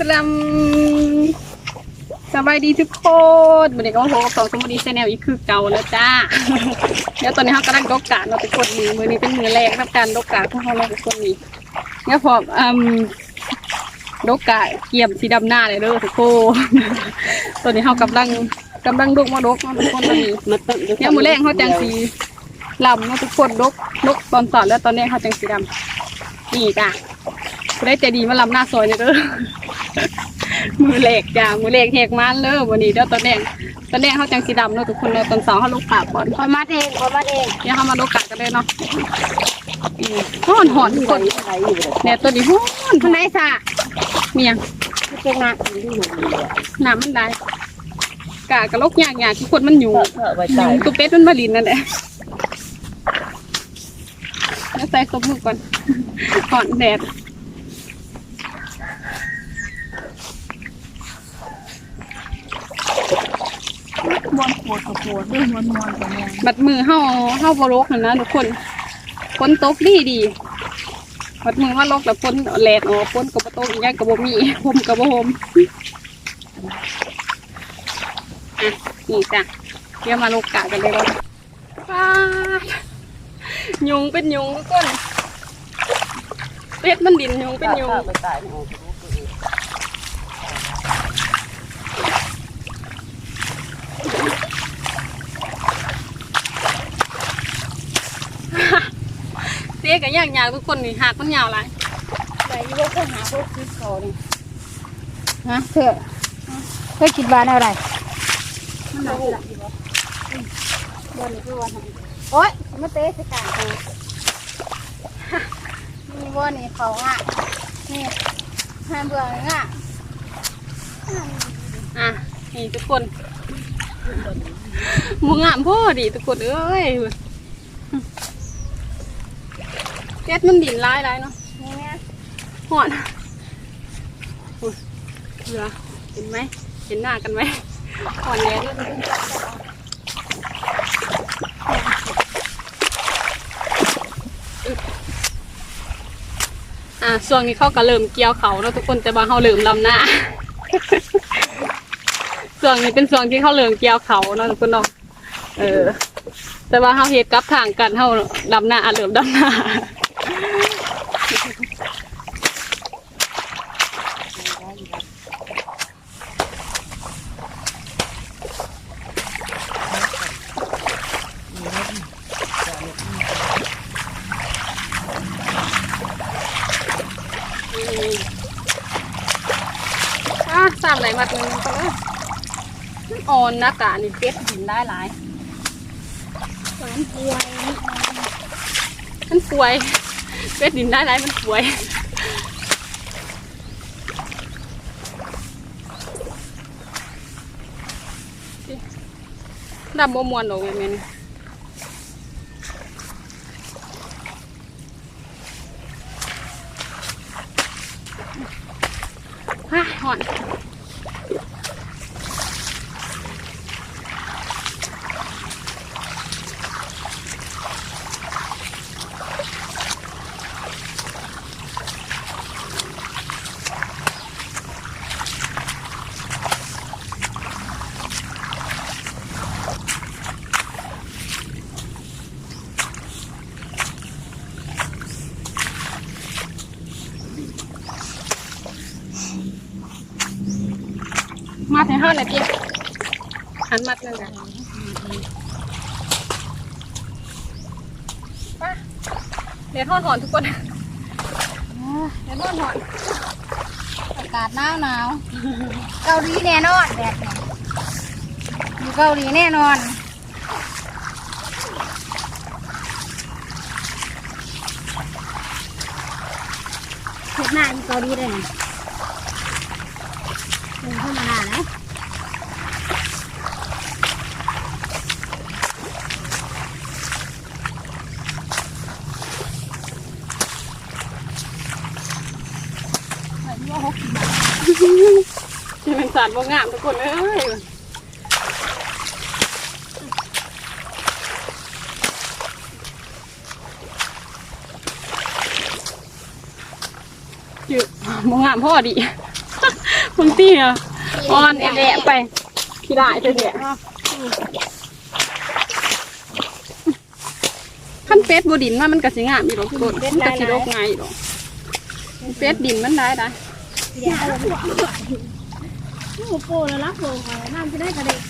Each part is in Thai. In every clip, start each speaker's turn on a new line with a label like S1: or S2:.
S1: สลัมสบายดีทุกคนวันนี้ก็มาพบกับสองสมุดีแนลอีกคือเก่าแล้วจ้า เดี๋ยวตอนนี้เขากำลังดกกาเราะทุกคนมีมือนี้เป็นมือแรกรับการดกกาของเขาเราทุกคนมีเนี่ยพออืมดกกาเกี่ยมสีดำหน้าเลยเด้อทุกคนตอนนี้เขากำลังกำลังดกมาดกเนาะทุกคนตอนนี้เนี่ยมือแรกเขาจังสีลำเนาะทุกคนดกดกตอนสอนแล้วตอนนี้เขาจังสีดำนี่จ้ะได้ใจดีมาลำหน้าซอยเนี่ยเด้อ มือแรกจ้ะมือแรกแหกมันเลยวันนี้เดี๋ยวตอนแรกตอนแรกเขาจังสีดำเนาะทุกคนเนาะตอนสองเขาลูกปากก่อน
S2: คอยมาเองคอยมาเอง
S1: เดี๋ยวเขามาลูกกัดกันเลยเนาะห่อนห่อนทุกคน
S2: เนี่
S1: ยตัวนี้ห่อน
S2: ข้างในสะ
S1: เมียง
S2: เป็นงาน
S1: น้ำมันได้กะกะลกยากยากทุกคนมันอยู่
S2: เถอะไว้ใจ
S1: ตุ๊เป็ดมันมาลินนั่นแหละแล้วใส่ซบมือก่อนก่อนแดด
S2: มวนปวดกับปวดด้วยมวนมวนกับมวน
S1: บัดมือเฮาเฮาบ่ลกนั่นนะทุกคนฝนตกดีดีบัดมือเฮาลกแล้วฝนแหลกออกฝนก็บ่ตกอีหยังก็บ่มีผมก็บ่ผมอะนี่จ้ะเดี๋ยวมาลกกะกันเลยเนาะว้าดยุงเป็นยุงทุกคนเป็ดมันดินยุงเป็นยุง
S2: ไปตา ย
S1: เสียกันยากยากทุกคนนี่หากมันยาวหลาย
S2: ไปยี่ก็หาพวกคิดเขานี่
S1: ฮะเธอเธอคิดบ้านอะไร
S2: มันหนักหนักอยู่บ่วันนี้คือวันโอ๊ยมาเตะสกัดกันนี่ว่านี่เขาอะนี่ห้ามเบื่ออะ
S1: อะนี่ทุกคนหมูงามพ่อดิทุกคนเอ้ย เจ็ดมันดินร้ายร้ายเนาะ
S2: นี่แม่
S1: หอนอุ๊ยเหลือเห็นไหม เห็นหน้ากันไหมหอนแย่ด้วยอะช่วงนี้เขาก็เริ่มเกี่ยวเขาแล้วทุกคนแต่ว่าเขาเริ่มลำหน้าส่วนนี้เป็นส่วนที่เขาเริ่มเกี่ยวเขาเนาะทุกคนเนาะเออ แต่ว่าเขาเฮ็ดกลับทางกันเขาดำหน้าเริ่มดำหน้า อะสามไหนมาตรงนี้ก็เลยมันอ่อนนะกะนี่เป็ดหินได้หลาย
S2: สามป่วย
S1: มันป่วยเป็ดดินได้หลายมันป่วยดำบ่มวนดอกแม่นฮ่าหอน มาถึงห้านาทีหันมัดนั่นแหละไปเดี๋ยวทอดหอนทุกคนเดี๋ยวทอดหอน
S2: อากาศหนาวหนาวเกาหลีแน่นอนแบบนี้อยู่เกาหลีแน่นอนเห็ดหน้าอยู่เกาหลีเลยนะเป็นธรรมดานะเหมือนว่าหกสิบบาท
S1: ที่เป็นสาร บ่งามทุกคนเอ้ยจืดบ่งามพ่อดีคุณเตี้ยอ่อนแอะไปขี้ได้เตี้ยขั้นเป็ดบดินมามันกระสิงามอยู่หรอกกดมันกระสิโรคไงอยู่หรอกเป็ดดินมันได้ได้
S2: นี่โปแล้วรับโปค่ะน้ำจะได้กระเด็ก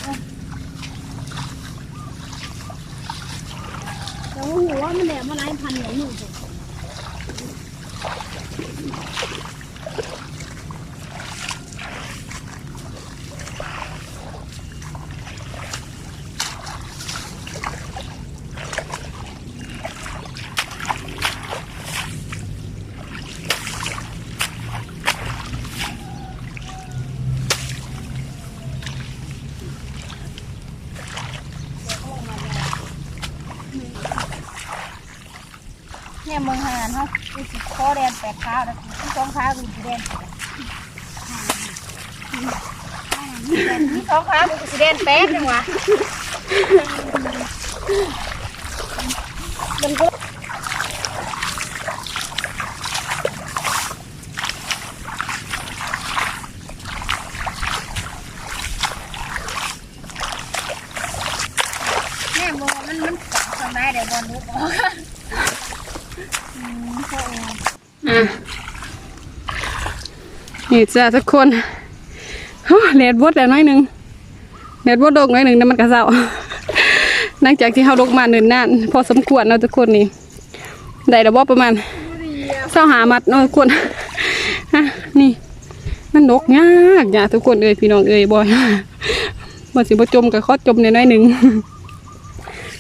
S2: แต่ว่าหัวมันแหลมมาหลายพันอย่างนี้ เนี่ยเมืองหานเขาคือสิคอแดนแปดขาแล้วที่สองขาคือสีแดงที่สองขาคือสีแดงแป๊ดจังวะมันก็เนี่บอมันมันทำได้เดี๋ยวบอลลุกออก
S1: อะ นี่จ้ะทุกคนเลดบดแล้วน้อยหนึ่งเลดบดดกน้อยหนึ่งแต่มันกระเซาหลังจากที่เขาลกมาเนินนาน พอสมควรเนาะทุกคนนี่ได้ระบบประมาณเศร้าหามัดเนาะทุกคนฮะนี่มันนกยากยากทุกคนเอ้ยพี่น้องเอ้ยบ่อยบ่สิบ่จมกับข้อจมในน้อยหนึ่ง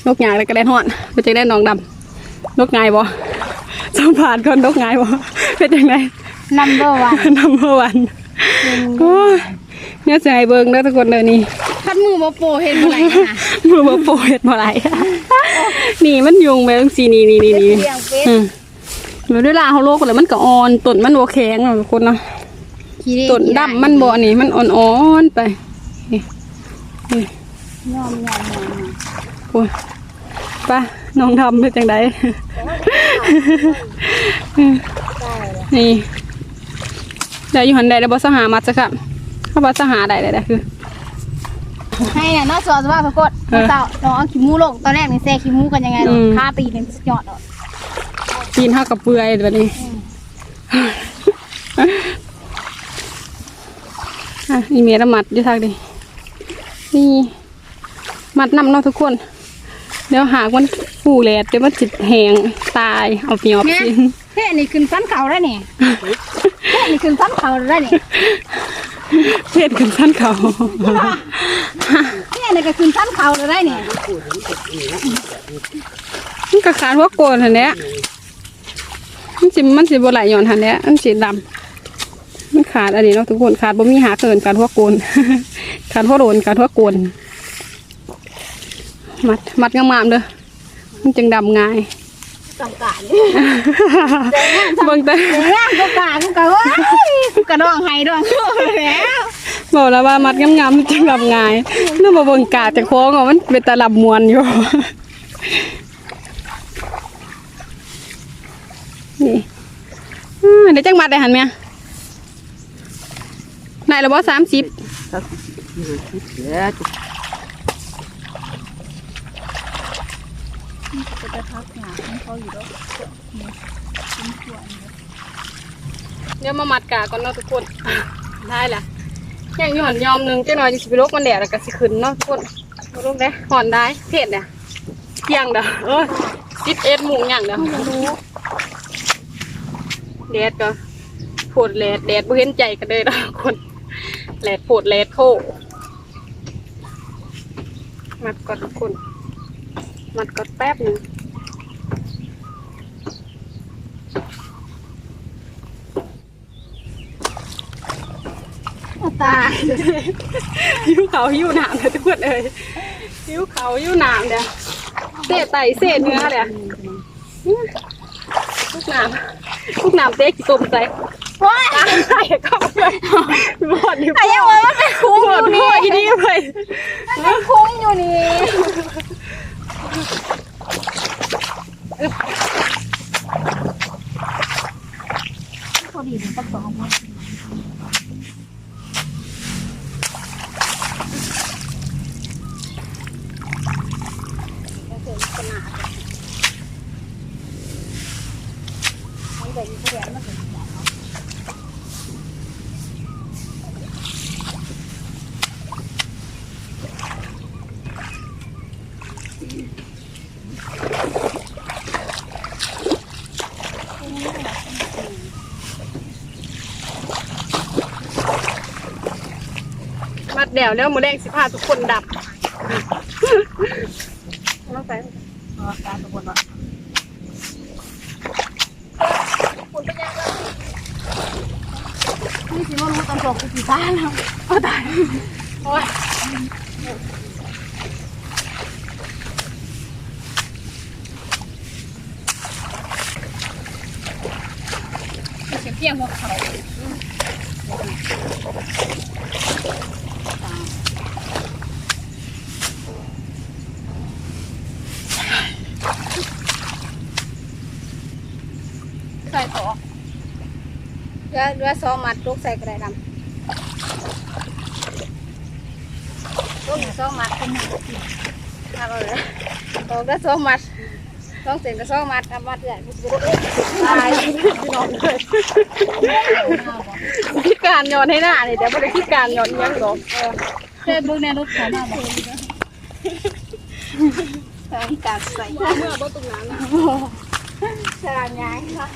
S1: นกยากแล้วก็แดนหอนบ่จะได้น้องดำนกไงบ่สัมผัสคนนกไงบ่เป็นยังไง
S2: นัมเบอร์วัน
S1: นัมเบอร์วันโอ้ยเนี่ยจะให้เบิ่งเด้อทุกคนเด้อนี่
S2: คัดมือมาโปเห็นเมื่อไหร่นะ
S1: มือบ่โปรเฮ็ดบ่ไหลนี่มันยุงไปจังซี่นี่นี่นี่นี่
S2: เลี้ยงเป็ด
S1: อืมแล้วเวลาเฮาโลกแล้วมันก็อ่อนต้นมันบ่แข็งเนาะทุกคนเนาะต้นดำมันบ่นี่มันอ่อนๆไปนี่นี่
S2: ยอมยอมยอม
S1: โอ้ยไป้าน้องดำเป็นจังไดนี่ ได้อยู่หันใดได้บ่สหามัดซะครับถ้าบ่สหาได้ได้ได้คือ
S2: ให้เนี่ยน้องสอนสภาพปรากฏ
S1: เออ
S2: เต่าน้องเอาขี้มูลงตอนแรกนี่แซ่ขี้มูกันยังไง
S1: อืม
S2: ค่าตีเป็นสุดยอดเลย
S1: ตีนเท่ากับเปลือยแบบนี้อะอีเมียละมัดอยู่ทางดินี่มัดนำเนาะทุกคน เดี๋ยวหากมันฟูแลดเดี๋ยวมันจิตแหงตายเอาเปียบ
S2: เนี่ย
S1: กิน
S2: เฮ้ยนี่ขึ้นสั้นเขาแล้วนี่เฮ้ย นี่ขึ้นสั้นเขาแล้วนี่
S1: เพศขึ้นสั้นเขา
S2: เฮ้ยนี่ก็ขึ้นสั้นเขาแล้วนี่
S1: มันก็ขาดหัวโกนหันเนี้ยมันสิมันสิบไหลหย่อนหันเนี้ยมันสิดำมันขาดอันนี้เนาะทุกคนขาดบ่มีหาเกินขาดหัวโกนขาดหัวโดนขาดหัวโกนมัดมัดงามๆเด้อมันจึงดำง่าย
S2: กำกา
S1: เบิ่งแต่
S2: เดี๋ยวงานกูกากูกะว้ายกูกระดองไห้ด้วยแล้ว
S1: บอกแล้วว่ามัดงามๆมันจึงดำง่ายนึกว่าเบิ่งกาจะโค้งอะมันเป็นตะลับมวนอยู่นี่อ่าเดี๋ยวจังมัดได้หันไหมนายระบอสามสิบ
S2: จะพักหนาเขาอยู่ด้วย
S1: เดี๋ยวมามัดกาก่อนเนาะทุกคนได้ละย่างอยู่หันยอมหนึ่งเจ้าหน่อยจะสิไปลกมันแดดแล้วก็สิขึ้นเนาะทุกคนมาลกได้หอนได้เผ็ดเนี่ยเที่ยงเด้อเอ้ยสิบเอ็ดโมงอย่างเด้อแดดก็โผดแดดแดดบ่เห็นใจกันเลยเนาะทุกคนแดดโผดแดดโคมัดก่อนทุกคน มัดก่อนแป๊บหนึง
S2: ตา
S1: หิวเขาหิวหนามเลยทุกคนเอ้ยหิวเขาหิวหนามเด้อเศษไตเศษเนื้อเด้อทุกหนามทุกหนามเต๊กกี่ต้มใจ
S2: ว้าย
S1: ตายก็หมดอยู่
S2: ไอ้ยังว่ามันเป็นคุ้ง
S1: หม
S2: อ
S1: ด
S2: ยู่
S1: พ่
S2: นี่
S1: ออีนี่เลย
S2: มันเป็นคุ้งอยู่นี่ พอดีมันก็สองมัน เดี๋ยวมันถึง
S1: มัด แดวแล้วมือแรงสิพาทุกคนดับต้องใส่
S2: การตะบนว่านี่สิมันรู้ตำรวจกูสีฟ้าแล้ว
S1: โอ้ตายโอ้ยเสียงเพียงหัวเขา ใส่ต่อ
S2: เรือเรือสองมัดลูกใส่กระไดดำลูกหนึ่งสอมัดเป็นหนึ่งมาเลยตอกได้สอมัดสองเส้นก็สองมัดทำมัดใหญ่กูจะรู้ตายพี่น้องเลย
S1: การย้อนให้หน้านี่แต่ไม่ได้คิดการย้อนอิหยังหรอก
S2: เออเบิ่งในรถขายหน้าบอกทางการใส่
S1: เมื่อบ่ตรงนั้น
S2: สลามย้ายค่ะ